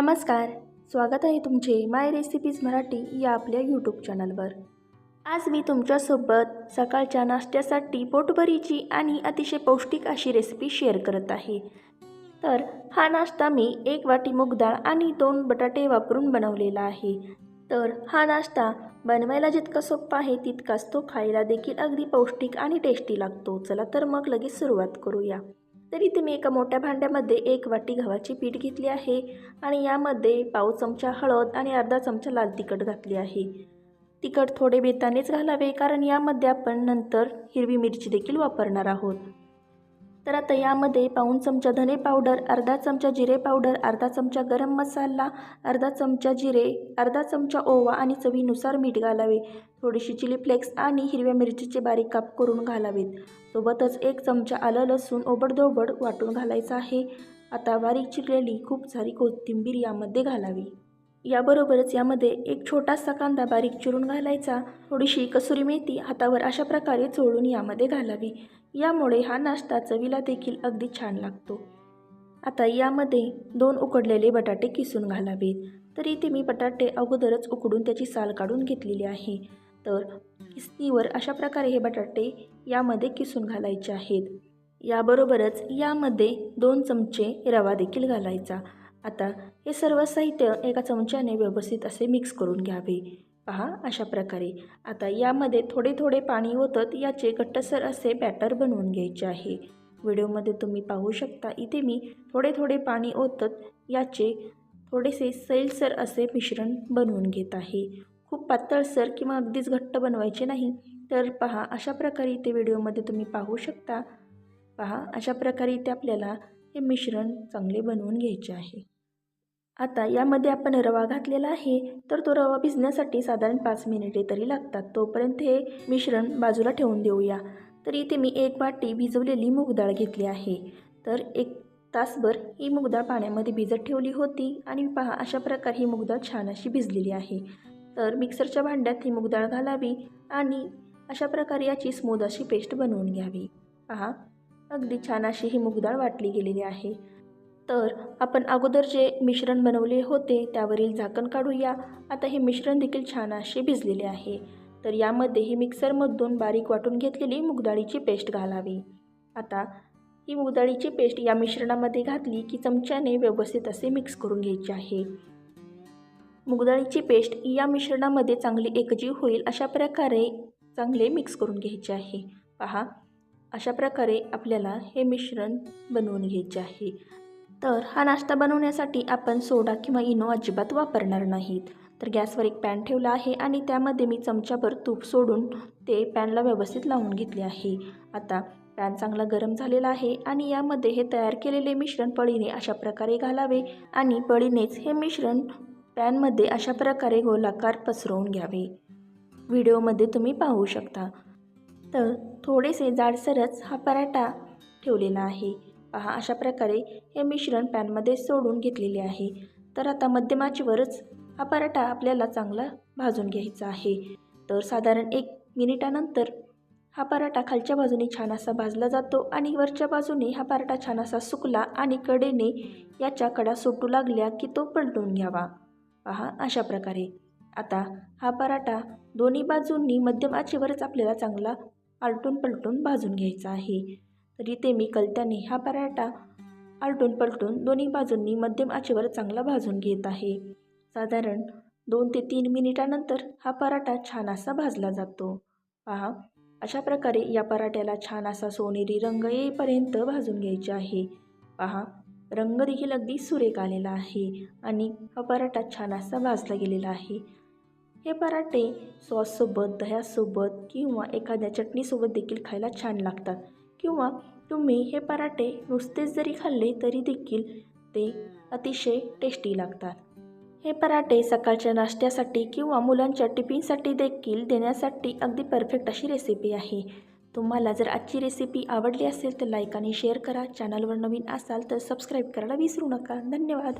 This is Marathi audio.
नमस्कार स्वागत आहे तुमचे माय रेसिपीज मराठी या आपल्या यूट्यूब चॅनलवर आज मी तुमच्यासोबत सकाळच्या नाश्त्यासाठी पोटभरीची आणि अतिशय पौष्टिक अशी रेसिपी शेअर करत आहे. तर हा नाश्ता मी एक वाटी मूग डाळ आणि दोन बटाटे वापरून बनवलेला आहे. तर हा नाश्ता बनवायला जितका सोपा आहे तितकाच तो खायला देखील अगदी पौष्टिक आणि टेस्टी लागतो. चला तर मग लगेच सुरुवात करूया. तर इथे मी एका मोठ्या भांड्यामध्ये एक वाटी गव्हाची पीठ घेतली आहे आणि यामध्ये पाव चमचा हळद आणि अर्धा चमचा लाल तिखट घातली आहे. तिखट थोडे बेतानेच घालावे कारण यामध्ये आपण नंतर हिरवी मिरची देखील वापरणार आहोत. तर आता यामध्ये पाऊण चमचा धने पावडर अर्धा चमचा जिरे पावडर अर्धा चमचा गरम मसाला अर्धा चमचा जिरे अर्धा चमचा ओवा आणि चवीनुसार मीठ घालावे. थोडीशी चिली फ्लेक्स आणि हिरव्या मिरचीचे बारीक काप करून घालावेत. सोबतच एक चमचा आलं लसूण ओबडधोबड वाटून घालायचं आहे. आता बारीक चिरलेली खूप सारी कोथिंबीर यामध्ये घालावी. याबरोबरच यामध्ये एक छोटासा कांदा बारीक चिरून घालायचा. थोडीशी कसुरी मेथी हातावर अशा प्रकारे चोळून यामध्ये घालावी. यामुळे हा नाश्ता चवीला देखील अगदी छान लागतो. आता यामध्ये दोन उकडलेले बटाटे किसून घालावेत. तर इथे मी बटाटे अगोदरच उकडून त्याची साल काढून घेतलेली आहे. तर किसणीवर अशा प्रकारे हे बटाटे यामध्ये किसून घालायचे आहेत. याबरोबरच यामध्ये दोन चमचे रवा देखील घालायचा. आता हे सर्व साहित्य एका चमच्याने व्यवस्थित असे मिक्स करून घ्यावे. पहा अशा प्रकारे. आता यामध्ये थोडे थोडे पाणी होतं याचे घट्टसर असे बॅटर बनवून घ्यायचे आहे. व्हिडिओमध्ये तुम्ही पाहू शकता इथे मी थोडे थोडे पाणी ओतत याचे थोडेसे सैलसर असे मिश्रण बनवून घेत आहे. खूप पातळसर किंवा अगदीच घट्ट बनवायचे नाही. तर पहा अशा प्रकारे इथे व्हिडिओमध्ये तुम्ही पाहू शकता. पहा अशा प्रकारे इथे आपल्याला हे मिश्रण चांगले बनवून घ्यायचे आहे. आता यामध्ये आपण रवा घातलेला आहे तर तो रवा भिजण्यासाठी साधारण पाच मिनिटे तरी लागतात. तोपर्यंत हे मिश्रण बाजूला ठेवून देऊया. तर इथे मी एक वाटी भिजवलेली मूगडाळ घेतली आहे. तर एक तासभर ही मूगडाळ पाण्यामध्ये भिजत ठेवली होती आणि पहा अशा प्रकारे ही मूगडाळ छान अशी भिजलेली आहे. तर मिक्सरच्या भांड्यात ही मूगडाळ घालावी आणि अशा प्रकारे याची स्मूद अशी पेस्ट बनवून घ्यावी. पहा अगदी छान अशी ही मूगडाळ वाटली गेलेली आहे. तर आपण अगोदर जे मिश्रण बनवले होते त्यावरील झाकण काढूया. आता हे मिश्रण देखील छान असे भिजलेले आहे. तर यामध्ये ही मिक्सरमधून बारीक वाटून घेतलेली मुगडाळीची पेस्ट घालावी. आता ही मुगडाळीची पेस्ट या मिश्रणामध्ये घातली की चमच्याने व्यवस्थित असे मिक्स करून घ्यायचे आहे. मुगडाळीची पेस्ट या मिश्रणामध्ये चांगली एकजीव होईल अशा प्रकारे चांगले मिक्स करून घ्यायचे आहे. पहा अशा प्रकारे आपल्याला हे मिश्रण बनवून घ्यायचे आहे. तर हा नाश्ता बनवण्यासाठी आपण सोडा किंवा इनो अजिबात वापरणार नाहीत. तर गॅसवर एक पॅन ठेवला आहे आणि त्यामध्ये मी चमच्याभर तूप सोडून ते पॅनला व्यवस्थित लावून घेतले आहे. आता पॅन चांगला गरम झालेला आहे आणि यामध्ये हे तयार केलेले मिश्रण पळीने अशा प्रकारे घालावे आणि पळीनेच हे मिश्रण पॅनमध्ये अशा प्रकारे गोलाकार पसरवून घ्यावे. व्हिडिओमध्ये तुम्ही पाहू शकता. तर थोडेसे जाडसरच हा पराठा ठेवलेला आहे. पहा अशा प्रकारे हे मिश्रण पॅनमध्ये सोडून घेतलेले आहे. तर आता मध्यमाचीवरच हा पराठा आपल्याला चांगला भाजून घ्यायचा आहे. तर साधारण एक मिनिटानंतर हा पराठा खालच्या बाजूने छान असा भाजला जातो आणि वरच्या बाजूने हा पराठा छान असा सुकला आणि कडेने याच्या कडा सुटू लागल्या की तो पलटून घ्यावा. पहा अशा प्रकारे. आता हा पराठा दोन्ही बाजूंनी मध्यम आचेवरच आपल्याला चांगला आलटून पलटून भाजून घ्यायचा आहे. तरी ते मी कलत्याने हा पराठा आलटून पलटून दोन्ही बाजूंनी मध्यम आचेवर चांगला भाजून घेत आहे. साधारण दोन ते तीन मिनिटानंतर हा पराठा छान असा भाजला जातो. पहा अशा प्रकारे या पराठ्याला छान असा सोनेरी रंग येईपर्यंत भाजून घ्यायचे आहे. पहा रंग देखील अगदी सुरेख आलेला आहे आणि हा पराठा छान असा भाजला गेलेला आहे. हे पराठे सॉससोबत दह्यासोबत किंवा एखाद्या चटणीसोबत देखील खायला छान लागतात. किंवा तुम्ही हे पराठे नुसतेच जरी खाल्ले तरी देखील ते अतिशय टेस्टी लागतात. हे पराठे सकाळच्या नाश्त्यासाठी किंवा मुलांच्या टिफिनसाठी देखील देण्यासाठी अगदी परफेक्ट अशी रेसिपी आहे. तुम्हाला जर आजची रेसिपी आवडली असेल तर लाईक आणि शेअर करा. चॅनलवर नवीन असाल तर सबस्क्राईब करायला विसरू नका. धन्यवाद.